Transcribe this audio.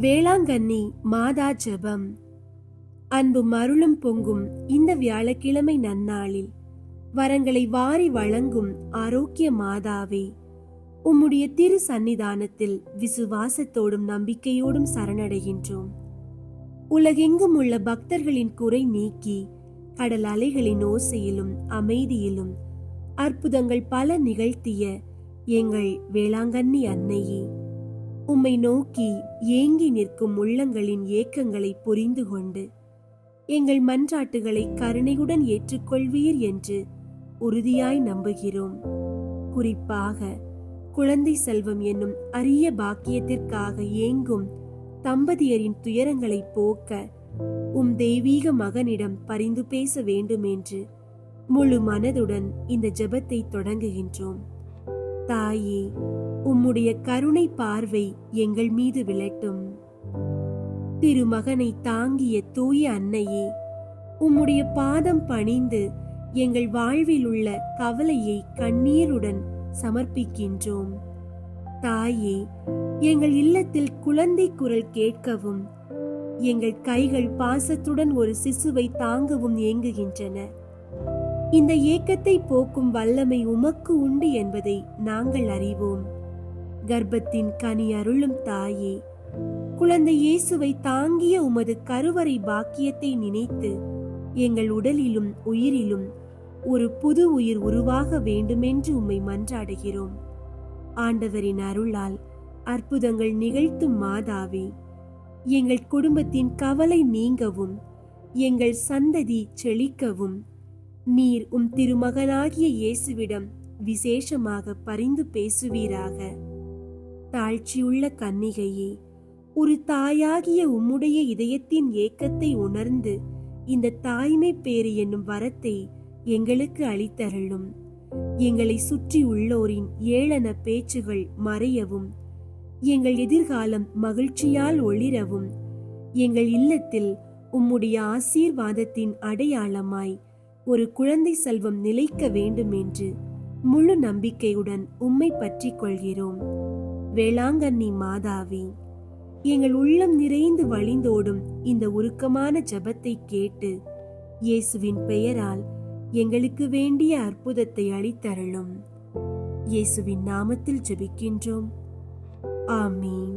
வேளாங்கண்ணி மாதா ஜெபம். அன்பு மருளும் பொங்கும் இந்த வியாழக்கிழமை நன்னாளில். வரங்களை வாரி வழங்கும் ஆரோக்கிய மாதாவே. உம்முடைய திரு சந்நிதானத்தில் விசுவாசத்தோடும் நம்பிக்கையோடும் சரணடைகின்றோம். உலகெங்கும் உள்ள பக்தர்களின் குறை நீக்கி கடல் அலைகளின் ஓசையிலும் அமைதியிலும் அற்புதங்கள் பல நிகழ்த்திய எங்கள் வேளாங்கண்ணி அன்னையே. உம்மை நோக்கி ஏங்கி நிற்கும் உள்ளங்களின் ஏக்கங்களை புரிந்து கொண்டு எங்கள் மன்றாட்டுகளை கருணையுடன் ஏற்றுக்கொள்வீர் என்று உறுதியாய் நம்புகிறோம். குறிப்பாக குழந்தை செல்வம் என்னும் அரிய பாக்கியத்திற்காக ஏங்கும் தம்பதியரின் துயரங்களை போக்க உம் தெய்வீக மகனிடம் பரிந்து பேச வேண்டும் என்று முழு மனதுடன் இந்த ஜெபத்தை தொடங்குகின்றோம். தாயே உம்முடைய கருணை பார்வை எங்கள் மீது விளட்டும் திருமகனை தாங்கிய தூய அன்னையே உம்முடைய பாதம் பணிந்து எங்கள் வாழ்வில் உள்ள கவலையை கண்ணீருடன் சமர்ப்பிக்கின்றோம். தாயே எங்கள் இல்லத்தில் குழந்தை குரல் கேட்கவும் எங்கள் கைகள் பாசத்துடன் ஒரு சிசுவை தாங்கவும் ஏங்குகின்றன. இந்த ஏக்கத்தை போக்கும் வல்லமை உமக்கு உண்டு என்பதை நாங்கள் அறிவோம். கர்ப்பத்தின் கனி அருளும் தாயே குழந்தை இயேசுவை தாங்கிய உமது கருவறை பாக்கியத்தை நினைத்து எங்கள் உடலிலும் உயிரிலும் ஒரு புது உயிர் உருவாக வேண்டுமென்று உம்மை மன்றாடுகிறோம். ஆண்டவரின் அருளால் அற்புதங்கள் நிகழ்த்தும் மாதாவே எங்கள் குடும்பத்தின் கவலை நீங்கவும் எங்கள் சந்ததி செழிக்கவும் நீர் உம் திருமகனாகிய இயேசுவிடம் விசேஷமாக பரிந்து பேசுவீராக. தாழ்ச்சியுள்ள கன்னிகையே ஒரு தாயாகிய உம்முடைய இதயத்தின் ஏக்கத்தை உணர்ந்து இந்த தாய்மை பேறு என்னும் வரத்தை எங்களுக்கு அளித்தருளும். எங்களை சுற்றி உள்ளோரின் ஏளன பேச்சுகள் மறையவும் எங்கள் எதிர்காலம் மகிழ்ச்சியால் ஒளிரவும் எங்கள் இல்லத்தில் உம்முடைய ஆசீர்வாதத்தின் அடையாளமாய் ஒரு குழந்தை செல்வம் நிலைக்க வேண்டும் என்று முழு நம்பிக்கையுடன் உம்மை பற்றிக் கொள்கிறோம். வேளாங்கண்ணி மாதாவி எங்கள் உள்ளம் நிறைந்து வழிந்தோடும் இந்த உருக்கமான ஜபத்தை கேட்டு இயேசுவின் பெயரால் எங்களுக்கு வேண்டிய அற்புதத்தை அளித்தருளும். இயேசுவின் நாமத்தில் ஜெபிக்கின்றோம். ஆமீன்.